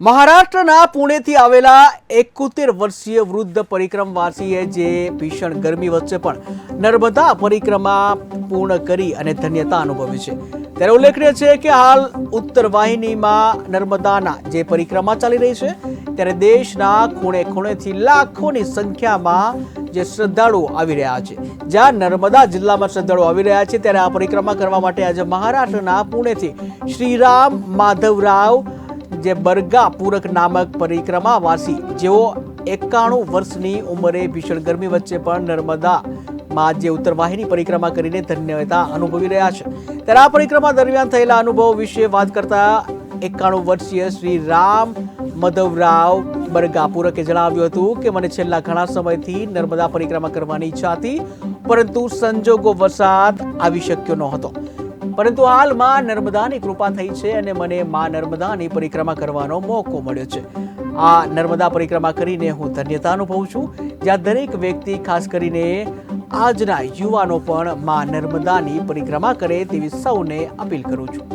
મહારાષ્ટ્રના પુણેથી આવેલા એકોતેર વર્ષીય વૃદ્ધ પરિક્રમવાસીએ જે ભીષણ ગરમી વચ્ચે પણ નર્મદા પરિક્રમા પૂર્ણ કરી અને ધન્યતા અનુભવી છે. ત્યારે ઉલ્લેખનીય છે કે હાલ ઉત્તર વાહિનીમાં નર્મદાના જે પરિક્રમા ચાલી રહી છે, ત્યારે દેશના ખૂણે ખૂણેથી લાખોની સંખ્યામાં જે શ્રદ્ધાળુઓ આવી રહ્યા છે. જ્યાં નર્મદા જિલ્લામાં શ્રદ્ધાળુઓ આવી રહ્યા છે, ત્યારે આ પરિક્રમા કરવા માટે આજે મહારાષ્ટ્રના પુણેથી શ્રીરામ માધવરાવ જે બરગા પૂરક નામક પરિક્રમાવાસી, જેઓ એકાણું વર્ષની ઉંમરે ભીષણ ગરમી વચ્ચે પણ નર્મદા માં જે ઉત્તરવાહિની પરિક્રમા કરીને ધન્યતા અનુભવી રહ્યા છે. ત્યારે આ પરિક્રમા દરમિયાન થયેલા અનુભવ વિશે વાત કરતા એકાણું વર્ષીય શ્રી રામ મધવરાવ બરગા પૂરકે જણાવ્યું હતું કે, મને છેલ્લા ઘણા સમયથી નર્મદા પરિક્રમા કરવાની ઈચ્છા હતી, પરંતુ સંજોગો વરસાદ આવી શક્યો નહોતો. પરંતુ હાલમાં નર્મદાની કૃપા થઈ છે અને મને માં નર્મદાની પરિક્રમા કરવાનો મોકો મળ્યો છે. આ નર્મદા પરિક્રમા કરીને હું ધન્યતા અનુભવું છું. જ્યાં દરેક વ્યક્તિ, ખાસ કરીને આજના યુવાનો પણ માં નર્મદાની પરિક્રમા કરે તેવી સૌને અપીલ કરું છું.